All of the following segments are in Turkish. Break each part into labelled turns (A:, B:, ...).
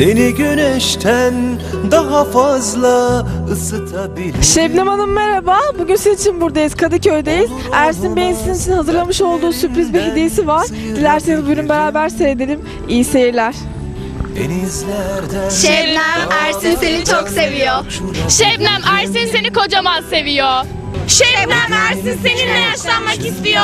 A: Seni güneşten daha fazla ısıtabilirim
B: Şebnem Hanım merhaba. Bugün sizin için buradayız. Kadıköy'deyiz. Ersin Bey'in sizin için hazırlamış olduğu sürpriz bir hediyesi var. Dilerseniz buyurun beraber seyredelim. İyi seyirler.
A: Denizlerden
C: Şebnem Ersin seni çok seviyor.
D: Şebnem Ersin seni kocaman seviyor. Şebnem Ersin seninle yaşlanmak istiyor.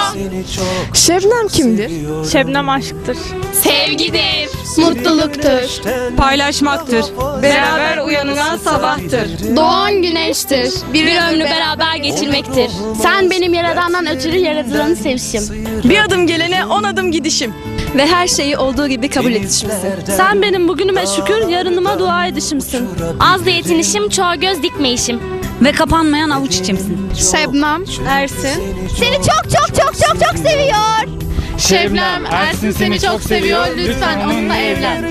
B: Şebnem kimdir?
D: Şebnem aşktır. Sevgidir.
C: Mutluluktur.
A: paylaşmaktır.
D: Beraber uyanılan sabahtır.
C: Doğan güneştir.
D: Bir ömrü beraber geçirmektir.
C: Sen benim yaradandan ötürü yaratılanı sevişim.
B: Bir adım gelene on adım gidişim.
D: Ve her şeyi olduğu gibi kabul edişimsin. Sen benim bugünüme şükür, yarınıma dua edişimsin. Az da yetinişim, çoğa göz dikmeyişim.
E: Ve kapanmayan avuç içimsin.
C: Şebnem
D: Ersin.
C: seni çok çok çok çok çok seviyor.
D: Şebnem Ersin seni çok seviyor. Lütfen onunla evlen.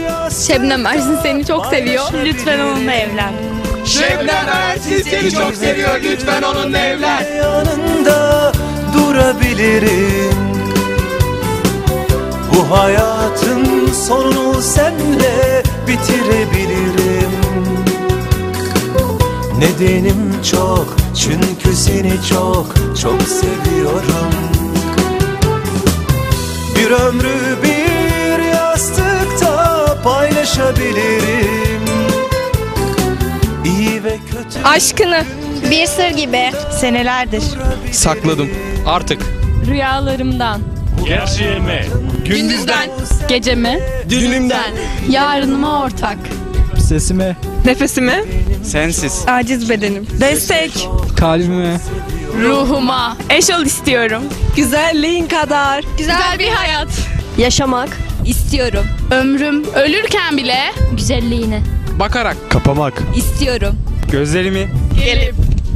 D: Şebnem Ersin seni çok seviyor. Lütfen onunla evlen.
F: Şebnem Ersin seni çok seviyor. Lütfen onunla evlen.
A: yanında durabilirim Bu hayatın sonunu senle bitirebilirim Nedenim çok çünkü seni çok çok seviyorum Bir ömrü bir yastıkta paylaşabilirim İyi ve kötü
D: Aşkını
C: Bir sır gibi.
D: senelerdir
F: Sakladım. Artık.
D: rüyalarımdan,
F: Gerçeğime.
D: gündüzden, geceme,
F: Dünümden.
D: yarınıma ortak.
G: Sesime,
B: Nefesime,
F: Sensiz.
B: aciz bedenim. Destek,
G: kalbime,
D: Ruhuma eş ol istiyorum.
B: güzelliğin kadar.
D: Güzel bir hayat.
E: Yaşamak istiyorum.
D: Ömrüm ölürken bile
E: Güzelliğine
F: Bakarak.
G: kapamak,
E: istiyorum.
G: gözlerimi,
D: gelip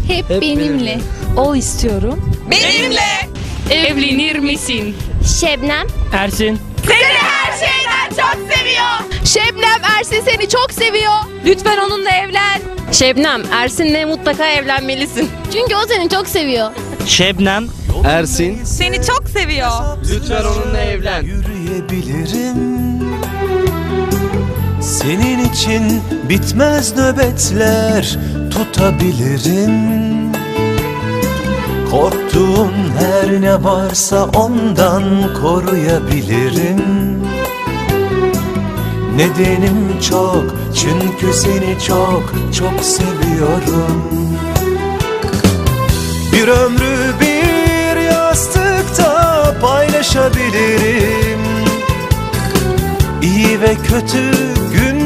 E: Hep,
G: Hep
E: benimle. Ol istiyorum.
D: benimle evlenir misin?
C: Şebnem
G: Ersin,
D: Seni çok seviyor. Şebnem Ersin seni çok seviyor. Lütfen onunla evlen.
E: Şebnem, Ersin'le mutlaka evlenmelisin.
C: çünkü o seni çok seviyor.
G: Şebnem, Ersin,
B: Seni çok seviyor.
F: Lütfen onunla evlen.
A: Yürüyebilirim Senin için bitmez nöbetler tutabilirim Korktuğun her ne varsa ondan koruyabilirim Nedenim çok çünkü seni çok çok seviyorum. Bir ömrü bir yastıkta paylaşabilirim. İyi ve kötü günde